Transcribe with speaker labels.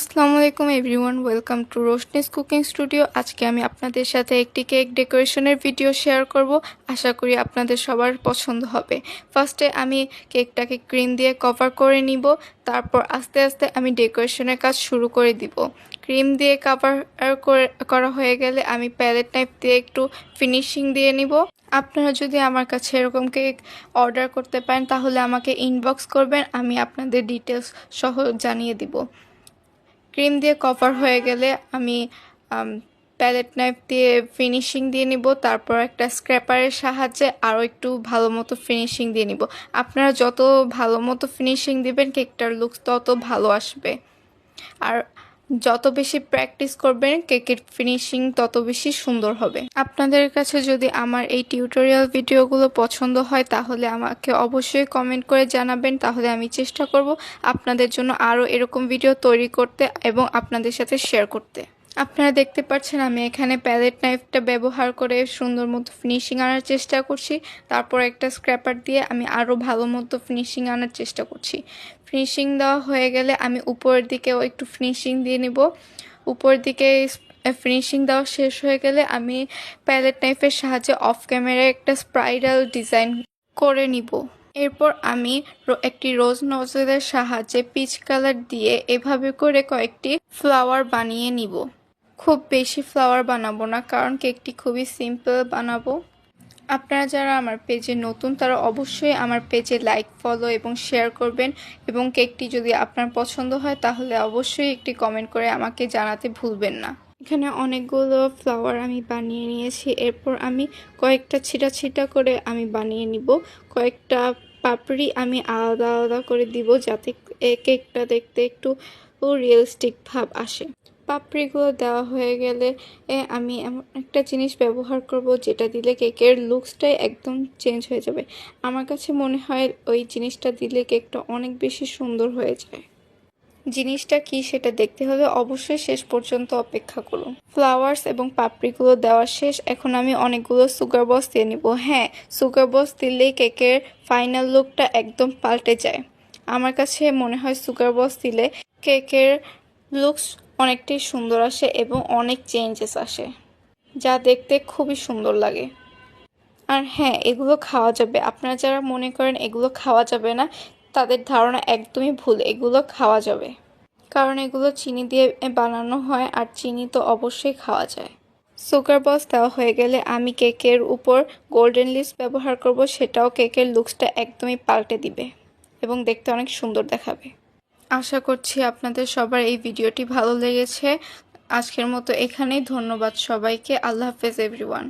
Speaker 1: আসসালামু আলাইকুম everyone, welcome to Roshni's cooking studio. আজকে আমি আপনাদের সাথে একটি কেক ডেকোরেশনের ভিডিও শেয়ার করব। আশা করি আপনাদের সবার পছন্দ হবে। ফার্স্টে আমি কেকটাকে ক্রিম দিয়ে কভার করে নিব। তারপর আস্তে আস্তে আমি ডেকোরেশনের কাজ শুরু করে দিব। ক্রিম দিয়ে কভার করে হয়ে গেলে আমি প্যালেট নাইফ দিয়ে একটু ফিনিশিং দিয়ে নিব। আপনারা যদি আমার কাছে এরকম কেক অর্ডার করতে পারেন, তাহলে আমাকে ইনবক্স করবেন, আমি আপনাদের ডিটেলস সহ জানিয়ে দিব। ক্রিম দিয়ে কভার হয়ে গেলে আমি প্যালেট নাইফ দিয়ে ফিনিশিং দিয়ে নিব, তারপর একটা স্ক্র্যাপারের সাহায্যে আরও একটু ভালো মতো ফিনিশিং দিয়ে নিব। আপনারা যত ভালো মতো ফিনিশিং দিবেন, কেকটার লুকস তত ভালো আসবে। আর যত বেশি প্র্যাকটিস করবেন কেকের ফিনিশিং তত বেশি সুন্দর হবে। আপনাদের কাছে যদি আমার এই টিউটোরিয়াল ভিডিওগুলো পছন্দ হয়, তাহলে আমাকে অবশ্যই কমেন্ট করে জানাবেন। তাহলে আমি চেষ্টা করব আপনাদের জন্য আরও এরকম ভিডিও তৈরি করতে এবং আপনাদের সাথে শেয়ার করতে। আপনারা দেখতে পাচ্ছেন আমি এখানে প্যালেট নাইফটা ব্যবহার করে সুন্দর মতো ফিনিশিং আনার চেষ্টা করছি। তারপর একটা স্ক্র্যাপার দিয়ে আমি আরও ভালো মতো ফিনিশিং আনার চেষ্টা করছি। ফিনিশিং দেওয়া হয়ে গেলে আমি উপরের দিকেও একটু ফিনিশিং দিয়ে নিব। উপরের দিকে ফিনিশিং দেওয়া শেষ হয়ে গেলে আমি প্যালেট নাইফের সাহায্যে অফ ক্যামেরায় একটা স্প্রাইডাল ডিজাইন করে নিব। এরপর আমি একটি রোজ নজলের সাহায্যে পিচ কালার দিয়ে এভাবে করে কয়েকটি ফ্লাওয়ার বানিয়ে নিব। খুব বেশি ফ্লাওয়ার বানাবো না, কারণ কেকটি খুবই সিম্পল বানাবো। আপনারা যারা আমার পেজে নতুন, তারা অবশ্যই আমার পেজে লাইক ফলো এবং শেয়ার করবেন এবং কেকটি যদি আপনার পছন্দ হয়, তাহলে অবশ্যই একটি কমেন্ট করে আমাকে জানাতে ভুলবেন না। এখানে অনেকগুলো ফ্লাওয়ার আমি বানিয়ে নিয়েছি, এরপর আমি কয়েকটা ছিটা ছিটা করে আমি বানিয়ে নিব। কয়েকটা পাপড়ি আমি আলাদা আলাদা করে দিব যাতে কেকটা দেখতে একটু রিয়েলিস্টিক ভাব আসে। পাপড়িগুলো দেওয়া হয়ে গেলে আমি এমন একটা জিনিস ব্যবহার করব যেটা দিলে কেকের লুকসটাই একদম চেঞ্জ হয়ে যাবে। আমার কাছে মনে হয় ওই জিনিসটা দিলে কেকটা অনেক বেশি সুন্দর হয়ে যায়। জিনিসটা কি সেটা দেখতে হলে অবশ্যই শেষ পর্যন্ত অপেক্ষা করুন। ফ্লাওয়ার্স এবং পাপড়িগুলো দেওয়া শেষ, এখন আমি অনেকগুলো সুগার বস দিয়ে নিব। হ্যাঁ সুগার বস দিলেই কেকের ফাইনাল লুকটা একদম পাল্টে যায়। আমার কাছে মনে হয় সুগার বস দিলে কেকের লুকস অনেকটাই সুন্দর আসে এবং অনেক চেঞ্জেস আসে, যা দেখতে খুবই সুন্দর লাগে। আর হ্যাঁ এগুলো খাওয়া যাবে। আপনারা যারা মনে করেন এগুলো খাওয়া যাবে না, তাদের ধারণা একদমই ভুল। এগুলো খাওয়া যাবে। কারণ এগুলো চিনি দিয়ে বানানো হয় আর চিনি তো অবশ্যই খাওয়া যায়। সুগার বস দেওয়া হয়ে গেলে আমি কেকের উপর গোল্ডেন লিস্ট ব্যবহার করব, সেটাও কেকের লুকসটা একদমই পাল্টে দিবে এবং দেখতে অনেক সুন্দর দেখাবে। আশা করছি আপনাদের সবার এই ভিডিওটি ভালো লেগেছে। আজকের মতো এখানেই, ধন্যবাদ সবাইকে। আল্লাহ হাফেজ এভরিওয়ান